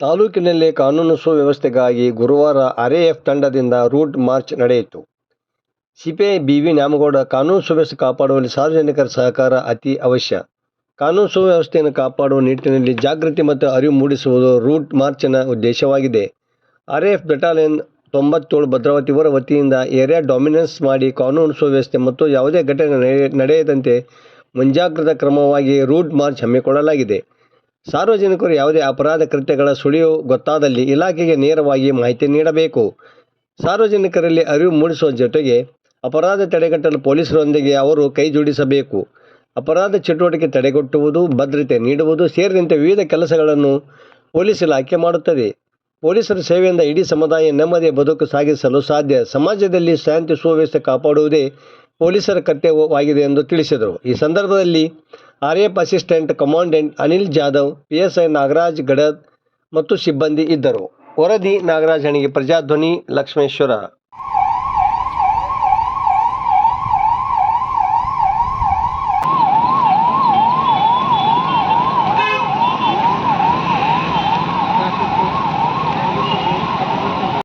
ತಾಲೂಕಿನಲ್ಲಿ ಕಾನೂನು ಸುವ್ಯವಸ್ಥೆಗಾಗಿ ಗುರುವಾರ ಆರ್ಎಎಫ್ ತಂಡದಿಂದ ರೂಟ್ ಮಾರ್ಚ್ ನಡೆಯಿತು. CPI B. ವಿ. ನ್ಯಾಮಗೌಡ, ಕಾನೂನು ಸುವ್ಯವಸ್ಥೆ ಕಾಪಾಡುವಲ್ಲಿ ಸಾರ್ವಜನಿಕರ ಸಹಕಾರ ಅತಿ ಅವಶ್ಯ. ಕಾನೂನು ಸುವ್ಯವಸ್ಥೆಯನ್ನು ಕಾಪಾಡುವ ನಿಟ್ಟಿನಲ್ಲಿ ಜಾಗೃತಿ ಮತ್ತು ಅರಿವು ಮೂಡಿಸುವುದು ರೂಟ್ ಮಾರ್ಚ್ನ ಉದ್ದೇಶವಾಗಿದೆ. ಆರ್ಎಎಫ್ ಬೆಟಾಲಿಯನ್ ತೊಂಬತ್ತೇಳು ಭದ್ರಾವತಿ ಇವರ ವತಿಯಿಂದ ಏರಿಯಾ ಡಾಮಿನೆನ್ಸ್ ಮಾಡಿ ಕಾನೂನು ಸುವ್ಯವಸ್ಥೆ ಮತ್ತು ಯಾವುದೇ ಘಟನೆ ನಡೆಯದಂತೆ ಮುಂಜಾಗ್ರತಾ ಕ್ರಮವಾಗಿ ರೂಟ್ ಮಾರ್ಚ್ ಹಮ್ಮಿಕೊಳ್ಳಲಾಗಿದೆ. ಸಾರ್ವಜನಿಕರು ಯಾವುದೇ ಅಪರಾಧ ಕೃತ್ಯಗಳ ಸುಳಿವು ಗೊತ್ತಾದಲ್ಲಿ ಇಲಾಖೆಗೆ ನೇರವಾಗಿ ಮಾಹಿತಿ ನೀಡಬೇಕು. ಸಾರ್ವಜನಿಕರಲ್ಲಿ ಅರಿವು ಮೂಡಿಸುವ ಜೊತೆಗೆ ಅಪರಾಧ ತಡೆಗಟ್ಟಲು ಪೊಲೀಸರೊಂದಿಗೆ ಅವರು ಕೈಜೋಡಿಸಬೇಕು. ಅಪರಾಧ ಚಟುವಟಿಕೆ ತಡೆಗಟ್ಟುವುದು, ಭದ್ರತೆ ನೀಡುವುದು ಸೇರಿದಂತೆ ವಿವಿಧ ಕೆಲಸಗಳನ್ನು ಪೊಲೀಸ್ ಇಲಾಖೆ ಮಾಡುತ್ತದೆ. ಪೊಲೀಸರ ಸೇವೆಯಿಂದ ಇಡೀ ಸಮುದಾಯ ನೆಮ್ಮದಿಯ ಬದುಕು ಸಾಗಿಸಲು ಸಾಧ್ಯ. ಸಮಾಜದಲ್ಲಿ ಶಾಂತಿ ಸುವ್ಯವಸ್ಥೆ ಕಾಪಾಡುವುದೇ ಪೊಲೀಸರ ಕರ್ತವ್ಯವಾಗಿದೆ ಎಂದು ತಿಳಿಸಿದರು. ಈ ಸಂದರ್ಭದಲ್ಲಿ RAF assistant commandant Anil Jadhav, PSI Nagaraj Gadad ಮತ್ತು ಸಿಬ್ಬಂದಿ ಇದ್ದರು. ವರದಿ: ನಾಗರಾಜ್ ಹಣಿಗೆ ಪ್ರಜಾಧ್ವನಿ, ಲಕ್ಷ್ಮೇಶ್ವರ.